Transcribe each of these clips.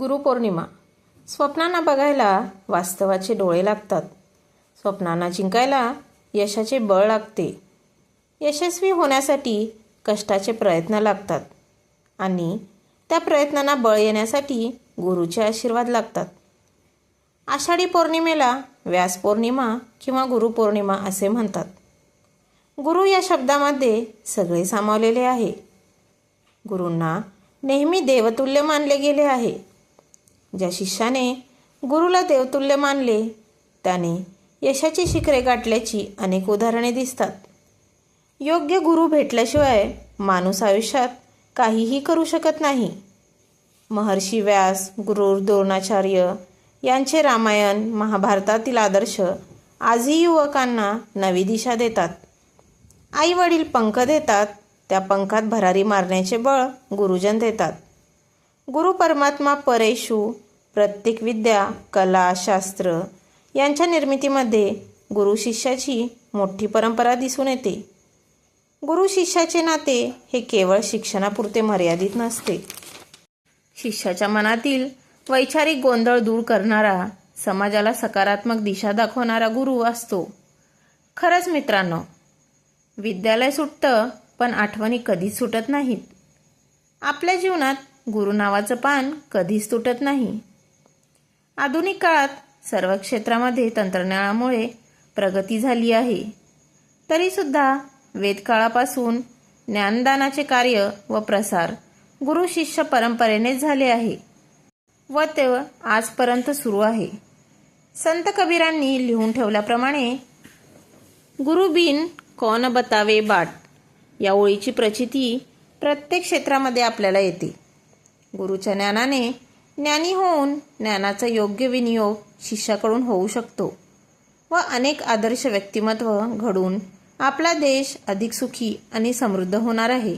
गुरुपौर्णिमा. स्वप्नांना बघायला वास्तवाचे डोळे लागतात. स्वप्नांना जिंकायला यशाचे बळ लागते. यशस्वी होण्यासाठी कष्टाचे प्रयत्न लागतात. आणि त्या प्रयत्नांना बळ येण्यासाठी गुरुचे आशीर्वाद लागतात. आषाढी पौर्णिमेला व्यास पौर्णिमा किंवा गुरुपौर्णिमा असे म्हणतात. गुरु या शब्दामध्ये सगळे सामावलेले आहे. गुरूंना नेहमी देवतुल्य मानले गेले आहे. ज्या शिष्याने गुरुला देवतुल्य मानले त्याने यशाची शिखरे गाठल्याची अनेक उदाहरणे दिसतात. योग्य गुरु भेटल्याशिवाय माणूस आयुष्यात काहीही करू शकत नाही. महर्षी व्यास गुरु द्रोणाचार्य यांचे रामायण महाभारतातील आदर्श आजही युवकांना नवी दिशा देतात. आई वडील पंख देतात त्या पंखात भरारी मारण्याचे बळ गुरुजन देतात. गुरु परमात्मा परेशू प्रत्येक विद्या कला शास्त्र यांच्या निर्मितीमध्ये गुरु शिष्याची मोठी परंपरा दिसून येते. गुरु शिष्याचे नाते हे केवळ शिक्षणापुरते मर्यादित नसते. शिष्याच्या मनातील वैचारिक गोंधळ दूर करणारा समाजाला सकारात्मक दिशा दाखवणारा गुरु असतो. खरंच मित्रांनो विद्यालय सुटतं पण आठवणी कधीच सुटत नाहीत. आपल्या जीवनात गुरु नावाचं पान कधीच तुटत नाही. आधुनिक काळात सर्व क्षेत्रामध्ये तंत्रज्ञानामुळे प्रगती झाली आहे. तरीसुद्धा वेदकाळापासून ज्ञानदानाचे कार्य व प्रसार गुरु शिष्य परंपरेनेच झाले आहे व ते आजपर्यंत सुरू आहे. संत कबीरांनी लिहून ठेवल्याप्रमाणे गुरु बिन कौन बतावे बाट या ओळीची प्रचिती प्रत्येक क्षेत्रामध्ये आपल्याला येते. गुरुच्या ज्ञानाने ज्ञानी होऊन ज्ञानाचा योग्य विनियोग शिष्याकडून होऊ शकतो व अनेक आदर्श व्यक्तिमत्व घडून आपला देश अधिक सुखी आणि समृद्ध होणार आहे.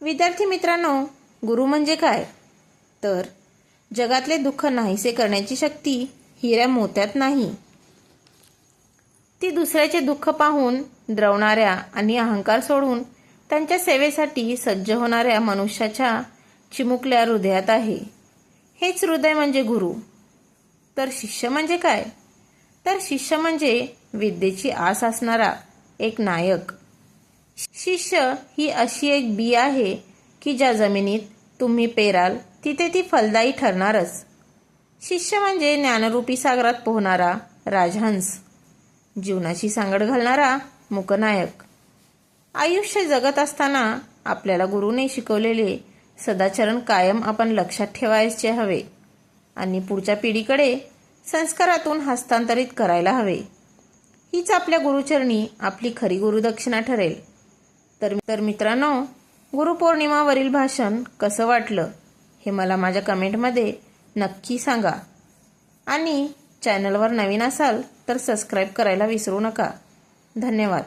विद्यार्थी मित्रांनो गुरु म्हणजे काय? तर जगातले दुःख नाहीसे करण्याची शक्ती हिऱ्या मोत्यात नाही. ती दुसऱ्याचे दुःख पाहून द्रवणाऱ्या आणि अहंकार सोडून त्यांच्या सेवेसाठी सज्ज होणाऱ्या मनुष्याच्या चिमुकल्या हृदयात आहे. हेच हृदय म्हणजे गुरु. तर शिष्य म्हणजे काय? तर शिष्य म्हणजे विद्येची आस असणारा एक नायक. शिष्य ही अशी एक बी आहे की ज्या जमिनीत तुम्ही पेराल तिथे ती फलदायी ठरणारच. शिष्य म्हणजे ज्ञानरूपी सागरात पोहणारा राजहंस. जीवनाची सांगड घालणारा मुकनायक. आयुष्य जगत असताना आपल्याला गुरुने शिकवलेले सदाचरण कायम आपण लक्षात ठेवायचे हवे आणि पुढच्या पिढीकडे संस्कारातून हस्तांतरित करायला हवे. हीच आपल्या गुरुचरणी आपली खरी गुरुदक्षिणा ठरेल. तर तर मित्रांनो गुरुपौर्णिमावरील भाषण कसं वाटलं हे मला माझ्या कमेंटमध्ये नक्की सांगा. आणि चॅनलवर नवीन असाल तर सबस्क्राईब करायला विसरू नका. धन्यवाद.